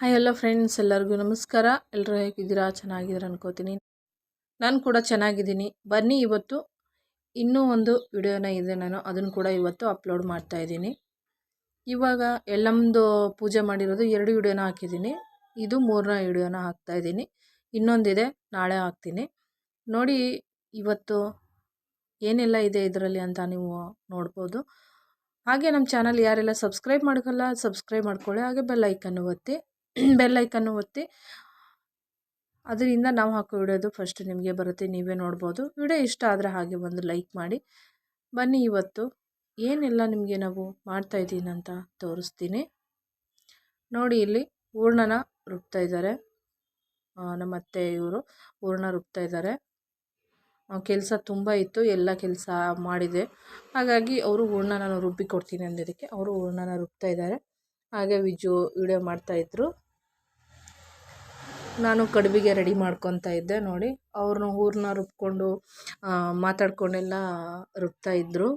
Hi ಎಲ್ಲ friends ಎಲ್ಲರಿಗೂ ನಮಸ್ಕಾರ. ಎಲ್ಲರೂ ಹೇಗಿದ್ದೀರಾ? ಚೆನ್ನಾಗಿದ್ದೀರಾ ಅನ್ಕೋತೀನಿ. ನಾನು ಕೂಡ ಚೆನ್ನಾಗಿದ್ದೀನಿ. ಬನ್ನಿ ಇವತ್ತು ಇನ್ನೂ ಒಂದು ವಿಡಿಯೋನ ಇದೆ ನಾನು. ಅದನ್ನು ಕೂಡ ಇವತ್ತು ಅಪ್ಲೋಡ್ ಮಾಡ್ತಾ ಇದ್ದೀನಿ. ಇವಾಗ ಎಲ್ಲಮ್ದು ಪೂಜೆ ಮಾಡಿರೋದು ಎರಡು ವಿಡಿಯೋನ ಹಾಕಿದ್ದೀನಿ. ಇದು ಮೂರನೇ ವಿಡಿಯೋನ ಹಾಕ್ತಾ ಇದ್ದೀನಿ. ಇನ್ನೊಂದಿದೆ, ನಾಳೆ ಹಾಕ್ತೀನಿ. ನೋಡಿ, ಇವತ್ತು ಏನೆಲ್ಲ ಇದೆ ಇದರಲ್ಲಿ ಅಂತ ನೀವು ನೋಡ್ಬೋದು. ಹಾಗೆ ನಮ್ಮ ಚಾನಲ್ ಯಾರೆಲ್ಲ ಸಬ್ಸ್ಕ್ರೈಬ್ ಮಾಡ್ಕೊಲ್ಲ ಸಬ್ಸ್ಕ್ರೈಬ್ ಮಾಡ್ಕೊಳ್ಳಿ. ಹಾಗೆ ಬೆಲ್ ಐಕನ್ನು ಒತ್ತಿ. ಬೆಲ್ಲೈಕನ್ನು ಒತ್ತಿ, ಅದರಿಂದ ನಾವು ಹಾಕೋ ವಿಡಿಯೋದು ಫಸ್ಟ್ ನಿಮಗೆ ಬರುತ್ತೆ, ನೀವೇ ನೋಡ್ಬೋದು. ವಿಡಿಯೋ ಇಷ್ಟ ಆದರೆ ಹಾಗೆ ಒಂದು ಲೈಕ್ ಮಾಡಿ. ಬನ್ನಿ ಇವತ್ತು. ಏನೆಲ್ಲ ನಿಮಗೆ ನಾವು ಮಾಡ್ತಾಯಿದ್ದೀನಿ ಅಂತ ತೋರಿಸ್ತೀನಿ. ನೋಡಿ ಇಲ್ಲಿ ಹೂರ್ಣನ ರುಬ್ತಾ ಇದ್ದಾರೆ. ನಮ್ಮ ಅತ್ತೆ ಇವರು ಹೂರ್ಣ ರುಬ್ತಾ ಇದ್ದಾರೆ. ಕೆಲಸ ತುಂಬ ಇತ್ತು, ಎಲ್ಲ ಕೆಲಸ ಮಾಡಿದೆ. ಹಾಗಾಗಿ ಅವರು ಹೂರ್ಣ ನಾನು ರುಬ್ಬಿ ಕೊಡ್ತೀನಿ ಅಂದಿದ್ದಕ್ಕೆ ಅವರು ಹೂರ್ಣನ ರುಬ್ತಾ ಇದ್ದಾರೆ. ಹಾಗೆ ವಿಜು ವಿಡಿಯೋ ಮಾಡ್ತಾಯಿದ್ರು ನಾನು ಕಡುಬಿಗೆ ರೆಡಿ ಮಾಡ್ಕೊತಾ ಇದ್ದೆ ನೋಡಿ. ಅವ್ರನ್ನ ಊರನ್ನ ರುಬ್ಕೊಂಡು ಮಾತಾಡ್ಕೊಂಡೆಲ್ಲ ರುಬ್ತಾ ಇದ್ದರು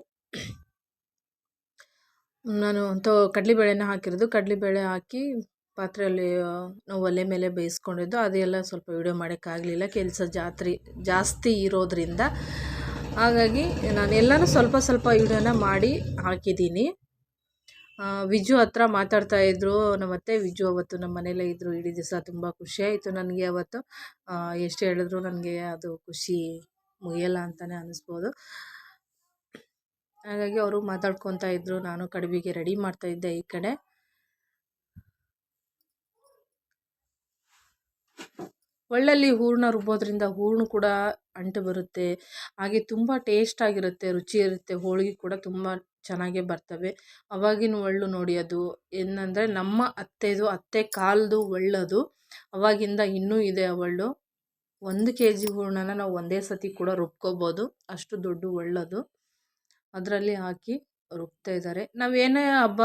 ನಾನು ತೊ ಕಡಲೆಬೇಳೆನ ಹಾಕಿರೋದು. ಕಡಲೆಬೇಳೆ ಹಾಕಿ ಪಾತ್ರೆಯಲ್ಲಿ ನಾವು ಒಲೆ ಮೇಲೆ ಬೇಯಿಸ್ಕೊಂಡಿದ್ದು. ಅದೆಲ್ಲ ಸ್ವಲ್ಪ ವೀಡಿಯೋ ಮಾಡೋಕ್ಕಾಗಲಿಲ್ಲ ಕೆಲಸ ಜಾತ್ರೆ, ಜಾಸ್ತಿ ಇರೋದರಿಂದ. ಹಾಗಾಗಿ ನಾನು ಎಲ್ಲನೂ ಸ್ವಲ್ಪ ಸ್ವಲ್ಪ ವೀಡಿಯೋನ ಮಾಡಿ ಹಾಕಿದ್ದೀನಿ. ವಿಜು ಹತ್ರ ಮಾತಾಡ್ತಾ ಇದ್ದರು ನಮ್ಮ ಅತ್ತೆ ವಿಜು ಅವತ್ತು ನಮ್ಮ ಮನೇಲೇ ಇದ್ದರು ಇಡೀ ದಿವಸ ತುಂಬ ಖುಷಿಯಾಯಿತು ನನಗೆ ಅವತ್ತು. ಎಷ್ಟು ಹೇಳಿದ್ರು ನನಗೆ ಅದು ಖುಷಿ ಮುಗಿಯಲ್ಲ ಅಂತಲೇ ಅನ್ನಿಸ್ಬೋದು ಹಾಗಾಗಿ ಅವರು ಮಾತಾಡ್ಕೊತಾ ಇದ್ದರು ನಾನು ಕಡುಬಿಗೆ ರೆಡಿ ಮಾಡ್ತಾಯಿದ್ದೆ ಈ ಕಡೆ. ಒಳ್ಳಲ್ಲಿ ಹೂರಣ ರುಬ್ಬೋದ್ರಿಂದ ಹೂರ್ಣ ಕೂಡ ಅಂಟು ಬರುತ್ತೆ. ಹಾಗೆ ತುಂಬ ಟೇಸ್ಟ್ ಆಗಿರುತ್ತೆ, ರುಚಿ ಇರುತ್ತೆ, ಹೋಳಿಗೆ ಕೂಡ ತುಂಬ ಚೆನ್ನಾಗೇ ಬರ್ತವೆ. ಅವಾಗಿನ ಒಳ್ಳು ನೋಡಿ ಅದು ಏನಂದರೆ ನಮ್ಮ ಅತ್ತೆದು, ಅತ್ತೆ ಕಾಲದು ಒಳ್ಳದು. ಅವಾಗಿಂದ ಇನ್ನೂ ಇದೆ ಆ ಒಳ್ಳು. ಒಂದು ಕೆ ಜಿ ಹೂರಣನ ನಾವು ಒಂದೇ ಸತಿ ಕೂಡ ರುಬ್ಕೋಬೋದು. ಅಷ್ಟು ದೊಡ್ಡ ಒಳ್ಳದು. ಅದರಲ್ಲಿ ಹಾಕಿ ರುಬ್ತಾ ಇದ್ದಾರೆ. ನಾವೇನೇ ಹಬ್ಬ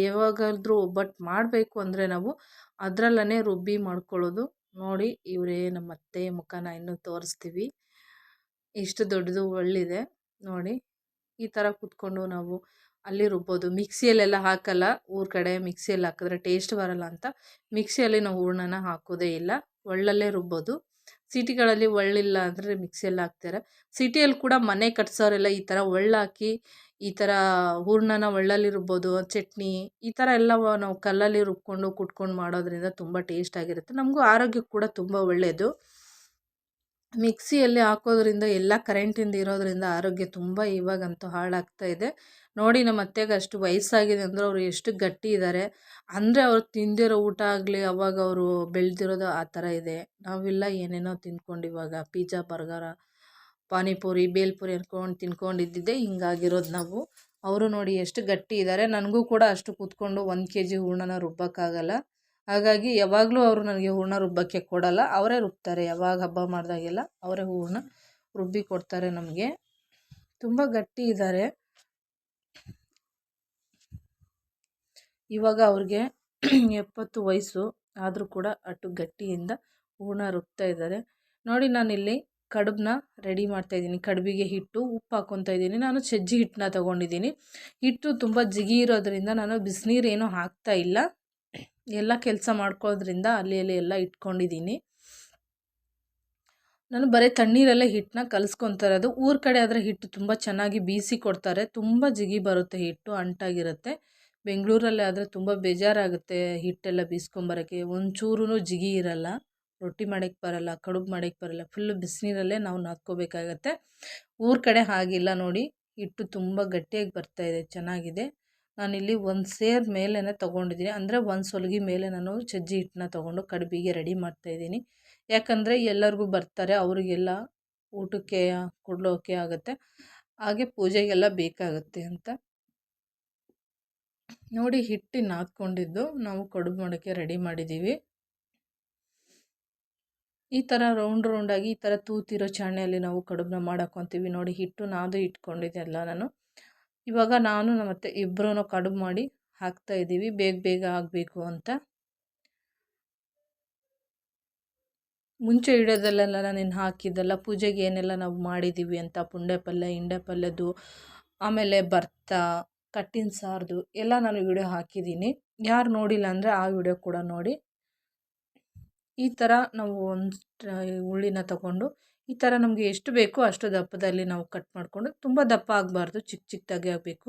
ಯಾವಾಗಾದ್ರೂ ಒಬ್ಬಟ್ಟು ಮಾಡಬೇಕು ಅಂದರೆ ನಾವು ಅದರಲ್ಲೇ ರುಬ್ಬಿ ಮಾಡ್ಕೊಳ್ಳೋದು. ನೋಡಿ ಇವರೇ ನಮ್ಮ ಅತ್ತೆ ಮುಖನ ಇನ್ನೂ ತೋರಿಸ್ತೀವಿ. ಇಷ್ಟು ದೊಡ್ಡದು ಒಳ್ಳಿದೆ. ನೋಡಿ. ಈ ಥರ ಕೂತ್ಕೊಂಡು ನಾವು ಅಲ್ಲಿ ರುಬ್ಬೋದು. ಮಿಕ್ಸಿಯಲ್ಲೆಲ್ಲ ಹಾಕಲ್ಲ, ಊರ ಕಡೆ ಮಿಕ್ಸಿಯಲ್ಲಿ ಹಾಕಿದ್ರೆ ಟೇಸ್ಟ್ ಬರಲ್ಲ ಅಂತ. ಮಿಕ್ಸಿಯಲ್ಲಿ ನಾವು ಹೂರ್ಣನ ಹಾಕೋದೇ ಇಲ್ಲ. ಒಳ್ಳಲ್ಲೇ ರುಬ್ಬೋದು. ಸಿಟಿಗಳಲ್ಲಿ ಒಳ್ಳಿಲ್ಲ ಅಂದರೆ ಮಿಕ್ಸಿಯಲ್ಲಿ ಹಾಕ್ತಾರೆ. ಸಿಟಿಯಲ್ಲಿ ಕೂಡ ಮನೆ ಕಟ್ಸೋರೆಲ್ಲ ಈ ಥರ ಒಳ್ಳಾಕಿ, ಈ ಥರ ಹೂರ್ಣನ ಒಳ್ಳಲ್ಲಿ ರುಬ್ಬೋದು, ಚಟ್ನಿ ಈ ಥರ ಎಲ್ಲ ನಾವು ಕಲ್ಲಲ್ಲಿ ರುಬ್ಕೊಂಡು ಕುಟ್ಕೊಂಡು ಮಾಡೋದ್ರಿಂದ ತುಂಬ ಟೇಸ್ಟ್ ಆಗಿರುತ್ತೆ. ನಮಗೂ ಆರೋಗ್ಯಕ್ಕೆ ಕೂಡ ತುಂಬ ಒಳ್ಳೆಯದು ಮಿಕ್ಸಿಯಲ್ಲಿ ಹಾಕೋದ್ರಿಂದ, ಎಲ್ಲ ಕರೆಂಟಿಂದ ಇರೋದರಿಂದ ಆರೋಗ್ಯ ತುಂಬ ಇವಾಗಂತೂ ಹಾಳಾಗ್ತಾ ಇದೆ. ನೋಡಿ ನಮ್ಮ ಅತ್ತೆಗೆ ಅಷ್ಟು ವಯಸ್ಸಾಗಿದೆ ಅಂದರೆ ಅವರು ಎಷ್ಟು ಗಟ್ಟಿ ಇದ್ದಾರೆ ಅಂದರೆ ಅವ್ರು ತಿಂದಿರೋ ಊಟ ಆಗಲಿ, ಅವಾಗ ಅವರು ಬೆಳೆದಿರೋದು ಆ ಥರ ಇದೆ. ನಾವೆಲ್ಲ ಏನೇನೋ ತಿಂದ್ಕೊಂಡು ಇವಾಗ ಪಿಜ್ಜಾ, ಬರ್ಗರ, ಪಾನಿಪುರಿ, ಬೇಲ್ಪುರಿ ಅನ್ಕೊಂಡು ತಿನ್ಕೊಂಡಿದ್ದಿದ್ದೆ, ಹಿಂಗಾಗಿರೋದು ನಾವು. ಅವರು ನೋಡಿ ಎಷ್ಟು ಗಟ್ಟಿ ಇದ್ದಾರೆ ನನಗೂ ಕೂಡ ಅಷ್ಟು ಕೂತ್ಕೊಂಡು ಒಂದು ಕೆ ಜಿ ಹೂರ್ಣನ ರುಬ್ಬೋಕ್ಕಾಗಲ್ಲ. ಹಾಗಾಗಿ ಯಾವಾಗಲೂ ಅವರು ನನಗೆ ಹೂರ್ಣ ರುಬ್ಬಕ್ಕೆ ಕೊಡಲ್ಲ. ಅವರೇ ರುಬ್ತಾರೆ. ಯಾವಾಗ ಹಬ್ಬ ಮಾಡಿದಾಗೆಲ್ಲ ಅವರೇ ಹೂರ್ಣ ರುಬ್ಬಿ ಕೊಡ್ತಾರೆ ನಮಗೆ. ತುಂಬ ಗಟ್ಟಿ ಇದ್ದಾರೆ ಇವಾಗ ಅವ್ರಿಗೆ ಎಪ್ಪತ್ತು ವಯಸ್ಸು. ಆದರೂ ಕೂಡ ಅಟು ಗಟ್ಟಿಯಿಂದ ಹೂರ್ಣ ರುಬ್ತಾ ಇದ್ದಾರೆ. ನೋಡಿ ನಾನಿಲ್ಲಿ ಕಡುಬನ್ನ ರೆಡಿ ಮಾಡ್ತಾಯಿದ್ದೀನಿ ಕಡುಬಿಗೆ ಹಿಟ್ಟು, ಉಪ್ಪು ಹಾಕ್ಕೊತಾ ಇದ್ದೀನಿ. ನಾನು ಸಜ್ಜಿ ಹಿಟ್ಟನ್ನ ತೊಗೊಂಡಿದ್ದೀನಿ. ಹಿಟ್ಟು ತುಂಬ ಜಿಗಿ ಇರೋದರಿಂದ ನಾನು ಬಿಸಿನೀರು ಏನೂ ಹಾಕ್ತಾ ಇಲ್ಲ. ಎಲ್ಲ ಕೆಲಸ ಮಾಡ್ಕೋದ್ರಿಂದ ಅಲ್ಲಿ ಅಲ್ಲಿ ಎಲ್ಲ ಇಟ್ಕೊಂಡಿದ್ದೀನಿ. ನಾನು ಬರೀ ತಣ್ಣೀರಲ್ಲೇ ಹಿಟ್ಟನ್ನ ಕಲಿಸ್ಕೊತಾ ಇರೋದು ಊರ ಕಡೆ ಆದರೆ ಹಿಟ್ಟು ತುಂಬ ಚೆನ್ನಾಗಿ ಬೀಸಿ ಕೊಡ್ತಾರೆ. ತುಂಬ ಜಿಗಿ ಬರುತ್ತೆ ಹಿಟ್ಟು, ಅಂಟಾಗಿರುತ್ತೆ. ಬೆಂಗಳೂರಲ್ಲಿ ಆದರೆ ತುಂಬ ಬೇಜಾರಾಗುತ್ತೆ ಹಿಟ್ಟೆಲ್ಲ ಬೀಸ್ಕೊಂಬರೋಕ್ಕೆ. ಒಂಚೂರು ಜಿಗಿ ಇರಲ್ಲ. ರೊಟ್ಟಿ ಮಾಡೋಕ್ಕೆ ಬರಲ್ಲ, ಕಡುಬು ಮಾಡೋಕ್ಕೆ ಬರಲ್ಲ. ಫುಲ್ಲು ಬಿಸಿನೀರಲ್ಲೇ ನಾವು ನಾದ್ಕೋಬೇಕಾಗತ್ತೆ. ಊರ ಕಡೆ ಹಾಗಿಲ್ಲ ನೋಡಿ. ಹಿಟ್ಟು ತುಂಬ ಗಟ್ಟಿಯಾಗಿ ಬರ್ತಾಯಿದೆ ಚೆನ್ನಾಗಿದೆ. ನಾನಿಲ್ಲಿ ಒಂದು ಸೇರ್ ಮೇಲೇ ತೊಗೊಂಡಿದ್ದೀನಿ. ಅಂದರೆ ಒಂದು ಸೊಲಗಿ ಮೇಲೆ ನಾನು ಸಜ್ಜಿ ಹಿಟ್ಟನ್ನ ತೊಗೊಂಡು ಕಡುಬಿಗೆ ರೆಡಿ ಮಾಡ್ತಾಯಿದ್ದೀನಿ ಯಾಕಂದರೆ ಎಲ್ಲರಿಗೂ ಬರ್ತಾರೆ, ಅವರಿಗೆಲ್ಲ ಊಟಕ್ಕೆ ಕೊಡೋಕೆ ಆಗುತ್ತೆ. ಹಾಗೆ ಪೂಜೆಗೆಲ್ಲ ಬೇಕಾಗುತ್ತೆ ಅಂತ. ನೋಡಿ ಹಿಟ್ಟು ನಾದ್ಕೊಂಡಿದ್ದು ನಾವು ಕಡುಬು ಮಾಡೋಕ್ಕೆ ರೆಡಿ ಮಾಡಿದ್ದೀವಿ. ಈ ಥರ ರೌಂಡ್ ರೌಂಡಾಗಿ ಈ ಥರ ತೂತಿರೋ ಚಾಣೆಯಲ್ಲಿ ನಾವು ಕಡುಬನ್ನ ಮಾಡಾಕೊತೀವಿ ನೋಡಿ ಹಿಟ್ಟು ನಾದು ಇಟ್ಕೊಂಡಿದ್ದೆಲ್ಲ ನಾನು. ಇವಾಗ ನಾನು ಮತ್ತೆ ಇಬ್ಬರೂ ಕಡುಬು ಮಾಡಿ ಹಾಕ್ತಾ ಇದ್ದೀವಿ. ಬೇಗ ಬೇಗ ಆಗಬೇಕು ಅಂತ. ಮುಂಚೆ ಇಡೋದಲ್ಲೆಲ್ಲ ನಾನು ಹಾಕಿದ್ದೆಲ್ಲ ಪೂಜೆಗೆ ಏನೆಲ್ಲ ನಾವು ಮಾಡಿದ್ದೀವಿ ಅಂತ ಪುಂಡೆ ಪಲ್ಯ, ಹಿಂಡೆ ಪಲ್ಯದ್ದು, ಆಮೇಲೆ ಭರ್ತ, ಕಟ್ಟಿನ ಸಾರ್ದು ಎಲ್ಲ ನಾನು ವಿಡಿಯೋ ಹಾಕಿದ್ದೀನಿ. ಯಾರು ನೋಡಿಲ್ಲ ಅಂದರೆ ಆ ವಿಡಿಯೋ ಕೂಡ ನೋಡಿ. ಈ ಥರ ನಾವು ಒಂದು ಹುಳ್ಳಿನ ತಗೊಂಡು ಈ ಥರ ನಮಗೆ ಎಷ್ಟು ಬೇಕೋ ಅಷ್ಟು ದಪ್ಪದಲ್ಲಿ ನಾವು ಕಟ್ ಮಾಡಿಕೊಂಡು ತುಂಬ ದಪ್ಪ ಆಗಬಾರ್ದು ಚಿಕ್ಕ ಚಿಕ್ಕದಾಗಿ ಆಗಬೇಕು.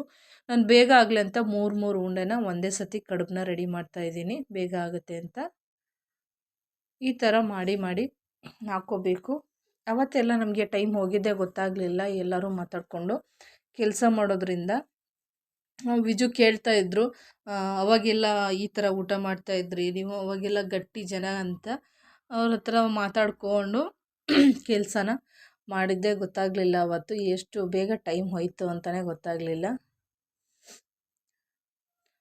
ನಾನು ಬೇಗ ಆಗಲಿ ಅಂತ ಮೂರು ಮೂರು ಉಂಡೆನ ಒಂದೇ ಸತಿ ಕಡುಬನ್ನ ರೆಡಿ ಮಾಡ್ತಾ ಇದ್ದೀನಿ. ಬೇಗ ಆಗುತ್ತೆ ಅಂತ. ಈ ಥರ ಮಾಡಿ ಮಾಡಿ ಹಾಕ್ಕೋಬೇಕು ಅವತ್ತೆಲ್ಲ ನಮಗೆ ಟೈಮ್ ಹೋಗಿದ್ದೇ ಗೊತ್ತಾಗಲಿಲ್ಲ. ಎಲ್ಲರೂ ಮಾತಾಡಿಕೊಂಡು ಕೆಲಸ ಮಾಡೋದ್ರಿಂದ. ವಿಜು ಕೇಳ್ತಾ ಇದ್ರು ಅವಾಗೆಲ್ಲ ಈ ಥರ ಊಟ ಮಾಡ್ತಾಯಿದ್ರಿ ನೀವು ಅವಾಗೆಲ್ಲ ಗಟ್ಟಿ ಜನ ಅಂತ. ಅವ್ರ ಹತ್ರ ಮಾತಾಡಿಕೊಂಡು ಕೆಲಸನ ಮಾಡಿದ್ದೇ ಗೊತ್ತಾಗಲಿಲ್ಲ ಅವತ್ತು. ಎಷ್ಟು ಬೇಗ ಟೈಮ್ ಹೋಯಿತು ಅಂತಲೇ ಗೊತ್ತಾಗಲಿಲ್ಲ.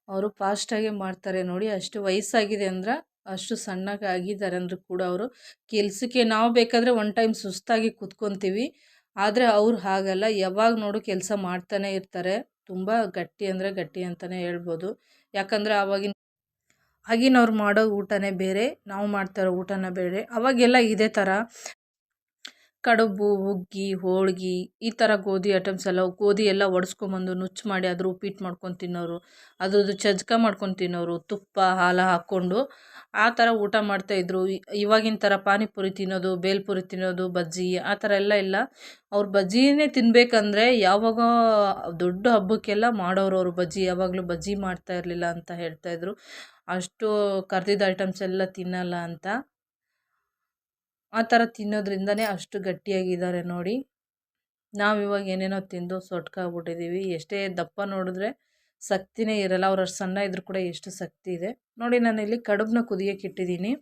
ಅವರು ಫಾಸ್ಟಾಗೆ ಮಾಡ್ತಾರೆ ನೋಡಿ, ಅಷ್ಟು ವಯಸ್ಸಾಗಿದೆ ಅಂದ್ರೆ ಅಷ್ಟು ಸಣ್ಣಗೆ ಆಗಿದ್ದಾರೆ ಅಂದರೂ ಕೂಡ ಅವರು. ಕೆಲಸಕ್ಕೆ ನಾವು ಬೇಕಾದರೆ ಒನ್ ಟೈಮ್ ಸುಸ್ತಾಗಿ ಕೂತ್ಕೊತೀವಿ, ಆದರೆ ಅವ್ರು ಹಾಗಲ್ಲ. ಯಾವಾಗ ನೋಡು ಕೆಲಸ ಮಾಡ್ತಾನೆ ಇರ್ತಾರೆ. ತುಂಬ ಗಟ್ಟಿ ಅಂದರೆ ಗಟ್ಟಿ ಅಂತಲೇ ಹೇಳ್ಬೋದು. ಯಾಕಂದರೆ ಆವಾಗಿನ ಆಗಿನವ್ರು ಮಾಡೋ ಊಟನೇ ಬೇರೆ, ನಾವು ಮಾಡ್ತಾರೋ ಊಟನೇ ಬೇರೆ. ಅವಾಗೆಲ್ಲ ಇದೇ ಥರ ಕಡುಬು ಹುಗ್ಗಿ ಹೋಳ್ಗೆ ಈ ಥರ ಗೋಧಿ ಐಟಮ್ಸ್ ಎಲ್ಲ ಗೋಧಿ ಎಲ್ಲ ಒಡ್ಸ್ಕೊಂಬಂದು ನುಚ್ಚು ಮಾಡಿ ಅದ್ರ ಉಪ್ಪಿಟ್ಟು ಮಾಡ್ಕೊಂಡು ತಿನ್ನೋರು. ಅದ್ರದ್ದು ಚಜ್ಕ ಮಾಡ್ಕೊಂಡು ತಿನ್ನೋರು, ತುಪ್ಪ, ಹಾಲು ಹಾಕ್ಕೊಂಡು ಆ ಥರ ಊಟ ಮಾಡ್ತಾಯಿದ್ರು ಇವಾಗಿನ ಥರ ಪಾನಿಪುರಿ ತಿನ್ನೋದು, ಬೇಲ್ಪುರಿ ತಿನ್ನೋದು, ಬಜ್ಜಿ ಆ ಥರ ಎಲ್ಲ ಇಲ್ಲ. ಅವ್ರು ಬಜ್ಜಿನೇ ತಿನ್ನಬೇಕಂದ್ರೆ ಯಾವಾಗ ದೊಡ್ಡ ಹಬ್ಬಕ್ಕೆಲ್ಲ ಮಾಡೋರು ಅವರು ಬಜ್ಜಿ, ಯಾವಾಗಲೂ ಬಜ್ಜಿ ಮಾಡ್ತಾ ಇರಲಿಲ್ಲ ಅಂತ ಹೇಳ್ತಾಯಿದ್ರು ಅಷ್ಟು ಕರ್ದಿದ್ದ ಐಟಮ್ಸ್ ಎಲ್ಲ ತಿನ್ನಲ್ಲ ಅಂತ. ಆ ಥರ ತಿನ್ನೋದ್ರಿಂದನೇ ಅಷ್ಟು ಗಟ್ಟಿಯಾಗಿದ್ದಾರೆ ನೋಡಿ. ನಾವು ಇವಾಗ ಏನೇನೋ ತಿಂದು ಸೊಟ್ಕಾಗ್ಬಿಟ್ಟಿದ್ದೀವಿ ಎಷ್ಟೇ ದಪ್ಪ ನೋಡಿದ್ರೆ ಶಕ್ತಿನೇ ಇರಲ್ಲ. ಅವ್ರು ಅಷ್ಟು ಸಣ್ಣ ಇದ್ರೂ ಕೂಡ ಎಷ್ಟು ಶಕ್ತಿ ಇದೆ. ನೋಡಿ ನಾನು ಇಲ್ಲಿ ಕಡುಬನ್ನ ಕುದಿಯೋಕೆ ಇಟ್ಟಿದ್ದೀನಿ.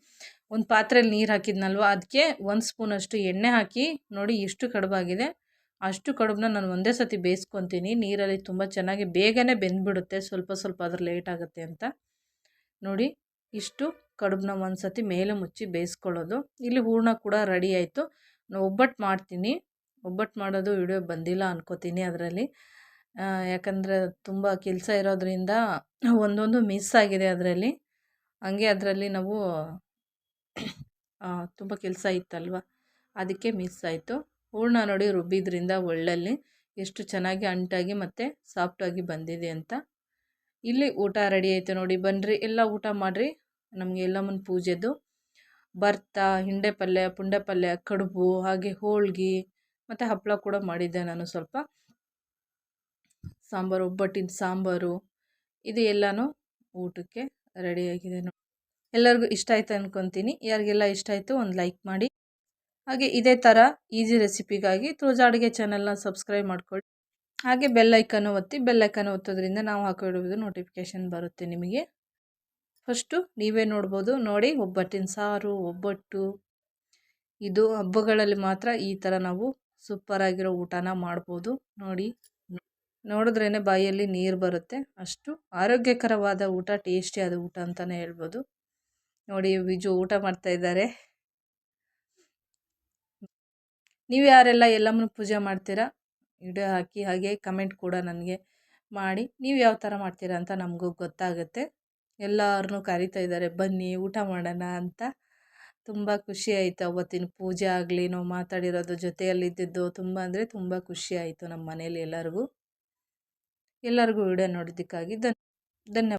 ಒಂದು ಪಾತ್ರೆಯಲ್ಲಿ ನೀರು ಹಾಕಿದ್ನಲ್ವ? ಅದಕ್ಕೆ ಒಂದು ಸ್ಪೂನಷ್ಟು ಎಣ್ಣೆ ಹಾಕಿ ನೋಡಿ ಇಷ್ಟು ಕಡುಬಾಗಿದೆ. ಅಷ್ಟು ಕಡುಬನ್ನ ನಾನು ಒಂದೇ ಸತಿ ಬೇಯಿಸ್ಕೊತೀನಿ. ನೀರಲ್ಲಿ ತುಂಬ ಚೆನ್ನಾಗಿ ಬೇಗನೆ ಬೆಂದ್ಬಿಡುತ್ತೆ. ಸ್ವಲ್ಪ ಸ್ವಲ್ಪ ಅದ್ರ ಲೇಟ್ ಆಗುತ್ತೆ ಅಂತ. ನೋಡಿ ಇಷ್ಟು ಕಡುಬನ್ನ ಒಂದು ಸತಿ ಮೇಲೆ ಮುಚ್ಚಿ ಬೇಯಿಸ್ಕೊಳ್ಳೋದು. ಇಲ್ಲಿ ಹೂರಣ ಕೂಡ ರೆಡಿ ಆಯಿತು. ಒಬ್ಬಟ್ಟು ಮಾಡ್ತೀನಿ. ಒಬ್ಬಟ್ಟು ಮಾಡೋದು ವಿಡಿಯೋ ಬಂದಿಲ್ಲ ಅನ್ಕೋತೀನಿ ಅದರಲ್ಲಿ. ಯಾಕಂದರೆ ತುಂಬ ಕೆಲಸ ಇರೋದರಿಂದ ಒಂದೊಂದು ಮಿಸ್ ಆಗಿದೆ ಅದರಲ್ಲಿ. ಹಂಗೆ ಅದರಲ್ಲಿ ನಾವು ತುಂಬ ಕೆಲಸ ಇತ್ತಲ್ವ? ಅದಕ್ಕೆ ಮಿಸ್ ಆಯಿತು. ಹೂರಣ ನೋಡಿ ರುಬ್ಬಿದ್ರಿಂದ ಒಳ್ಳಲ್ಲಿ ಎಷ್ಟು ಚೆನ್ನಾಗಿ ಅಂಟಾಗಿ ಮತ್ತು ಸಾಫ್ಟಾಗಿ ಬಂದಿದೆ ಅಂತ. ಇಲ್ಲಿ ಊಟ ರೆಡಿ ಆಯಿತು ನೋಡಿ ಬನ್ನಿರಿ ಎಲ್ಲ ಊಟ ಮಾಡಿರಿ. ನಮಗೆ ಎಲ್ಲಮ್ಮನ ಪೂಜೆದು. ಭರ್ತ ಹಿಂಡೆ ಪಲ್ಯ ಪುಂಡೆ ಪಲ್ಯ ಕಡುಬು, ಹಾಗೆ ಹೋಳ್ಗೆ, ಮತ್ತು ಹಪ್ಪಳ ಕೂಡ ಮಾಡಿದ್ದೆ ನಾನು ಸ್ವಲ್ಪ. ಸಾಂಬಾರು, ಒಬ್ಬಟ್ಟಿನ ಸಾಂಬಾರು, ಇದು ಎಲ್ಲನೂ ಊಟಕ್ಕೆ ರೆಡಿಯಾಗಿದೆ ನೋಡಿ. ಎಲ್ಲರಿಗೂ ಇಷ್ಟ ಆಯ್ತು ಅಂದ್ಕೊತೀನಿ ಯಾರಿಗೆಲ್ಲ ಇಷ್ಟ ಆಯಿತು ಒಂದು ಲೈಕ್ ಮಾಡಿ. ಹಾಗೆ ಇದೇ ಥರ ಈಸಿ ರೆಸಿಪಿಗಾಗಿ ತುಳಜಾ ಅಡುಗೆ ಚಾನಲ್ನ ಸಬ್ಸ್ಕ್ರೈಬ್ ಮಾಡ್ಕೊಳ್ಳಿ. ಹಾಗೆ ಬೆಲ್ಲೈಕನ್ನು ಒತ್ತಿ ಬೆಲ್ಲೈಕನ್ನು ಒತ್ತೋದ್ರಿಂದ ನಾವು ಹಾಕಿಡುವುದು ನೋಟಿಫಿಕೇಷನ್ ಬರುತ್ತೆ ನಿಮಗೆ. ಫಸ್ಟು ನೀವೇ ನೋಡ್ಬೋದು, ನೋಡಿ ಒಬ್ಬಟ್ಟಿನ ಸಾರು, ಒಬ್ಬಟ್ಟು, ಇದು ಹಬ್ಬಗಳಲ್ಲಿ ಮಾತ್ರ ಈ ಥರ ನಾವು ಸೂಪರಾಗಿರೋ ಊಟನ ಮಾಡ್ಬೋದು. ನೋಡಿ ನೋಡಿದ್ರೇ ಬಾಯಲ್ಲಿ ನೀರು ಬರುತ್ತೆ. ಅಷ್ಟು ಆರೋಗ್ಯಕರವಾದ ಊಟ ಟೇಸ್ಟಿಯಾದ ಊಟ ಅಂತಲೇ ಹೇಳ್ಬೋದು. ನೋಡಿ ವಿಜು ಊಟ ಮಾಡ್ತಾ ಇದ್ದಾರೆ. ನೀವು ಯಾರೆಲ್ಲ ಎಲ್ಲಮ್ಮನ ಪೂಜೆ ಮಾಡ್ತೀರಾ? ವಿಡಿಯೋ ಹಾಕಿ ಹಾಗೆ ಕಮೆಂಟ್ ಕೂಡ ನನಗೆ ಮಾಡಿ, ನೀವು ಯಾವ ಥರ ಮಾಡ್ತೀರಾ ಅಂತ ನಮಗೂ ಗೊತ್ತಾಗುತ್ತೆ. ಎಲ್ಲರನ್ನೂ ಕರಿತಾ ಇದ್ದಾರೆ. ಬನ್ನಿ, ಊಟ ಮಾಡೋಣ ಅಂತ. ತುಂಬ ಖುಷಿ ಆಯಿತು ಅವತ್ತಿನ ಪೂಜೆ ಆಗಲಿ, ನಾವು ಮಾತಾಡಿರೋದು ಜೊತೆಯಲ್ಲಿದ್ದಿದ್ದು ತುಂಬ ಅಂದರೆ ತುಂಬ ಖುಷಿ ಆಯಿತು ನಮ್ಮ ಮನೇಲಿ ಎಲ್ಲರಿಗೂ. ಎಲ್ಲರಿಗೂ ವಿಡಿಯೋ ನೋಡಿದ್ದಕ್ಕಾಗಿ ಧನ್ಯ ಧನ್ಯವಾದ.